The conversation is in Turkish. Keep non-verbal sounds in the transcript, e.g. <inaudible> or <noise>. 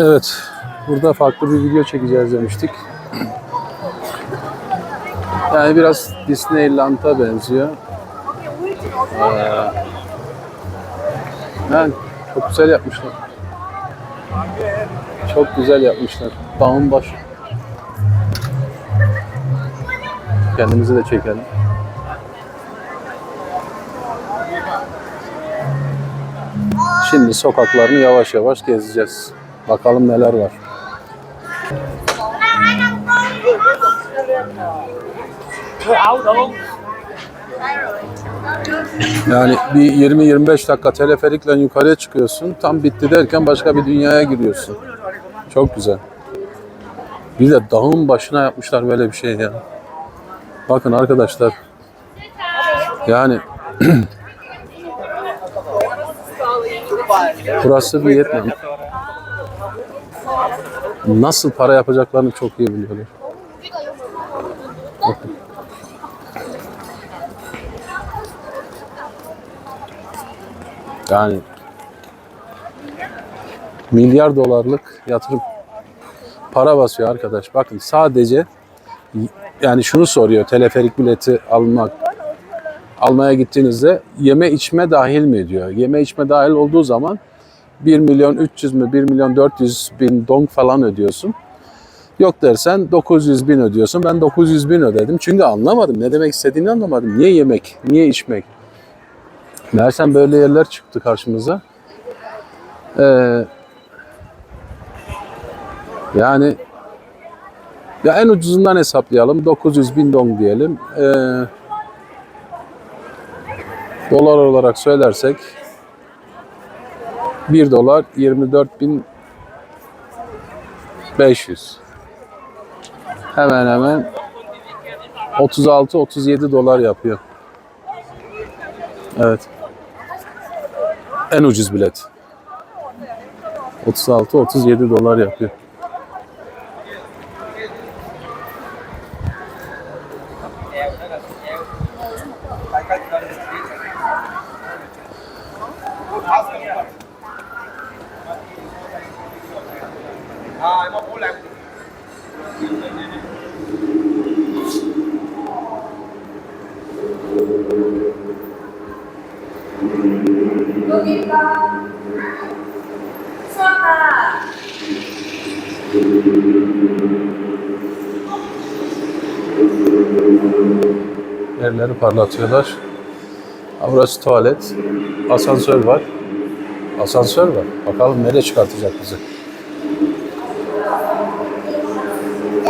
Evet, burada farklı bir video çekeceğiz demiştik. Yani biraz Disneyland'a benziyor. Ee, yani çok güzel yapmışlar. Çok güzel yapmışlar. Dağın başı. Kendimizi de çekelim. Şimdi sokaklarını yavaş yavaş gezeceğiz. Bakalım neler var. Yani bir 20-25 dakika teleferikle yukarıya çıkıyorsun. Tam bitti derken başka bir dünyaya giriyorsun. Çok güzel. Bir de dağın başına yapmışlar böyle bir şey ya. Bakın arkadaşlar. Yani <clears throat> burası Vietnam. Nasıl para yapacaklarını çok iyi biliyorlar. Yani milyar dolarlık yatırım para basıyor arkadaş. Bakın sadece yani şunu soruyor teleferik bileti almak almaya gittiğinizde yeme içme dahil mi diyor. Yeme içme dahil olduğu zaman 1 milyon 300 mü 1 milyon 400 bin dong falan ödüyorsun. Yok dersen 900 bin ödüyorsun. Ben 900 bin ödedim. Çünkü anlamadım. Ne demek istediğini anlamadım. Niye yemek? Niye içmek? Meğersem böyle yerler çıktı karşımıza. Ee, yani ya en ucuzundan hesaplayalım. 900 bin dong diyelim. Ee, dolar olarak söylersek 1 dolar 24 bin 500. Hemen hemen 36-37 dolar yapıyor. Evet. En ucuz bilet. 36-37 dolar yapıyor. 여기가 수아가 Yerleri parlatıyorlar. Ha, burası tuvalet. Asansör var. Asansör var. Bakalım nereye çıkartacak bizi.